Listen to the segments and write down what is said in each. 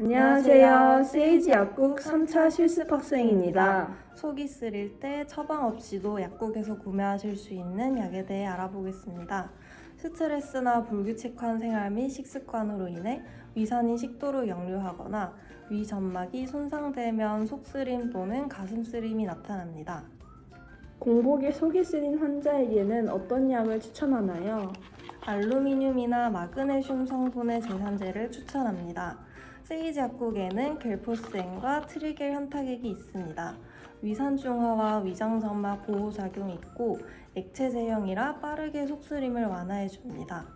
안녕하세요. 세이지 약국 3차 실습 학생입니다. 속이 쓰릴 때 처방 없이도 약국에서 구매하실 수 있는 약에 대해 알아보겠습니다. 스트레스나 불규칙한 생활 및 식습관으로 인해 위산이 식도로 역류하거나 위 점막이 손상되면 속쓰림 또는 가슴 쓰림이 나타납니다. 공복에 속이 쓰린 환자에게는 어떤 약을 추천하나요? 알루미늄이나 마그네슘 성분의 제산제를 추천합니다. 세이지 약국에는 겔포스엔과 트리겔 현타객이 있습니다. 위산 중화와 위장 점막 보호 작용이 있고 액체 제형이라 빠르게 속쓰림을 완화해 줍니다.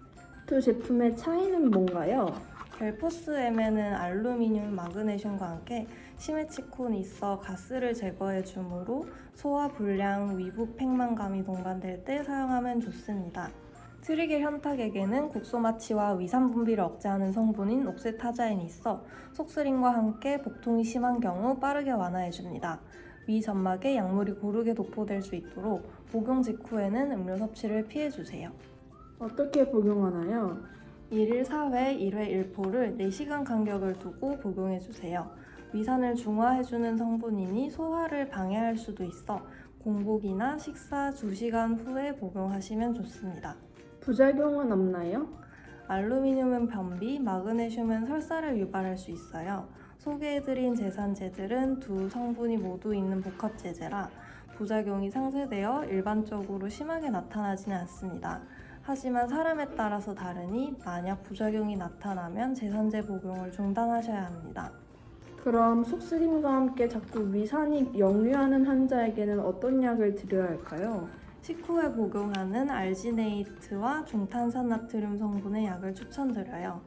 두 제품의 차이는 뭔가요? 겔포스엠에는 알루미늄, 마그네슘과 함께 시메치콘이 있어 가스를 제거해 주므로 소화 불량, 위부 팽만감이 동반될 때 사용하면 좋습니다. 트리겔 현타객에는 국소마취와 위산 분비를 억제하는 성분인 옥세타자인이 있어 속쓰림과 함께 복통이 심한 경우 빠르게 완화해 줍니다. 위 점막에 약물이 고르게 도포될 수 있도록 복용 직후에는 음료 섭취를 피해 주세요. 어떻게 복용하나요? 1일 4회 1회 1포를 4시간 간격을 두고 복용해 주세요. 위산을 중화해주는 성분이니 소화를 방해할 수도 있어 공복이나 식사 2시간 후에 복용하시면 좋습니다. 부작용은 없나요? 알루미늄은 변비, 마그네슘은 설사를 유발할 수 있어요. 소개해드린 제산제들은 두 성분이 모두 있는 복합제제라 부작용이 상쇄되어 일반적으로 심하게 나타나지는 않습니다. 하지만 사람에 따라서 다르니 만약 부작용이 나타나면 제산제 복용을 중단하셔야 합니다. 그럼 속쓰림과 함께 자꾸 위산이 역류하는 환자에게는 어떤 약을 드려야 할까요? 식후에 복용하는 알지네이트와 중탄산나트륨 성분의 약을 추천드려요.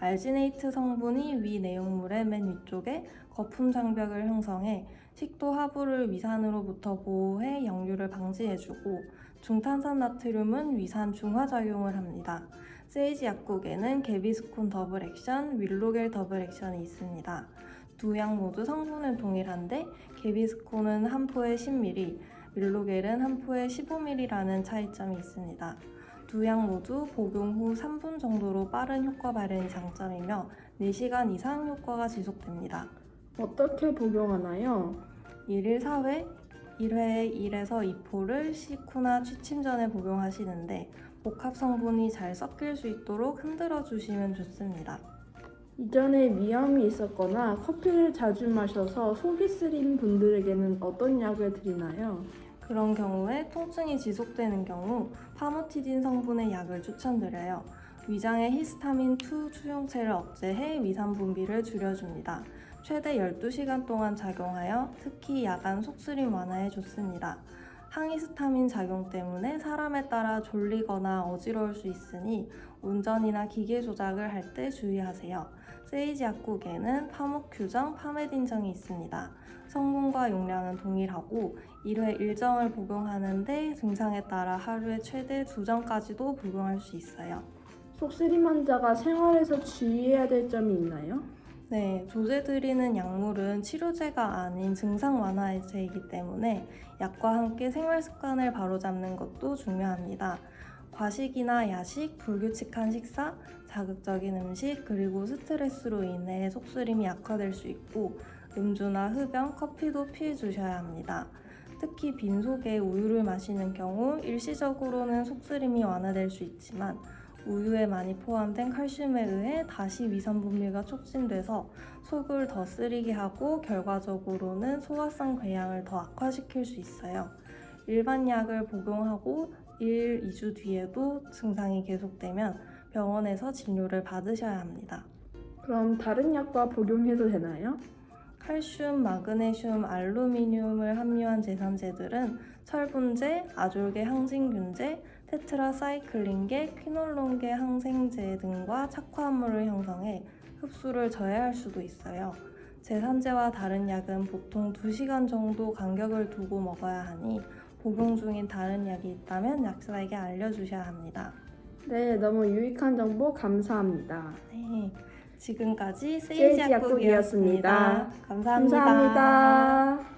알지네이트 성분이 위 내용물의 맨 위쪽에 거품 장벽을 형성해 식도 하부를 위산으로부터 보호해 역류를 방지해주고 중탄산 나트륨은 위산 중화작용을 합니다. 세이지 약국에는 개비스콘 더블 액션, 윌로겔 더블 액션이 있습니다. 두 약 모두 성분은 동일한데 개비스콘은 한 포에 10ml, 밀로겔은 한 포에 15ml라는 차이점이 있습니다. 두 약 모두 복용 후 3분 정도로 빠른 효과 발현이 장점이며 4시간 이상 효과가 지속됩니다. 어떻게 복용하나요? 1일 4회, 1회에 1에서 2포를 식후나 취침 전에 복용하시는데 복합 성분이 잘 섞일 수 있도록 흔들어 주시면 좋습니다. 이전에 위염이 있었거나 커피를 자주 마셔서 속이 쓰린 분들에게는 어떤 약을 드리나요? 그런 경우에 통증이 지속되는 경우 파모티딘 성분의 약을 추천드려요. 위장의 히스타민2 추용체를 억제해 위산 분비를 줄여줍니다. 최대 12시간 동안 작용하여 특히 야간 속쓰림 완화에 좋습니다. 항히스타민 작용 때문에 사람에 따라 졸리거나 어지러울 수 있으니 운전이나 기계 조작을 할 때 주의하세요. 세이지 약국에는 파묵큐정, 파메딘정이 있습니다. 성분과 용량은 동일하고 1회 일정을 복용하는데 증상에 따라 하루에 최대 2정까지도 복용할 수 있어요. 속쓰림 환자가 생활에서 주의해야 될 점이 있나요? 네, 조제드리는 약물은 치료제가 아닌 증상 완화제이기 때문에 약과 함께 생활 습관을 바로잡는 것도 중요합니다. 과식이나 야식, 불규칙한 식사, 자극적인 음식, 그리고 스트레스로 인해 속쓰림이 악화될 수 있고 음주나 흡연, 커피도 피해 주셔야 합니다. 특히 빈속에 우유를 마시는 경우 일시적으로는 속쓰림이 완화될 수 있지만 우유에 많이 포함된 칼슘에 의해 다시 위산 분비가 촉진돼서 속을 더 쓰리게 하고 결과적으로는 소화성 궤양을 더 악화시킬 수 있어요. 일반 약을 복용하고 1, 2주 뒤에도 증상이 계속되면 병원에서 진료를 받으셔야 합니다. 그럼 다른 약과 복용해도 되나요? 칼슘, 마그네슘, 알루미늄을 함유한 제산제들은 철분제, 아졸계 항진균제, 테트라사이클린계, 퀴놀론계 항생제 등과 착화합물을 형성해 흡수를 저해할 수도 있어요. 제산제와 다른 약은 보통 2시간 정도 간격을 두고 먹어야 하니 복용 중인 다른 약이 있다면 약사에게 알려주셔야 합니다. 네, 너무 유익한 정보 감사합니다. 네, 지금까지 세이지. 약국이었습니다. 감사합니다. 감사합니다.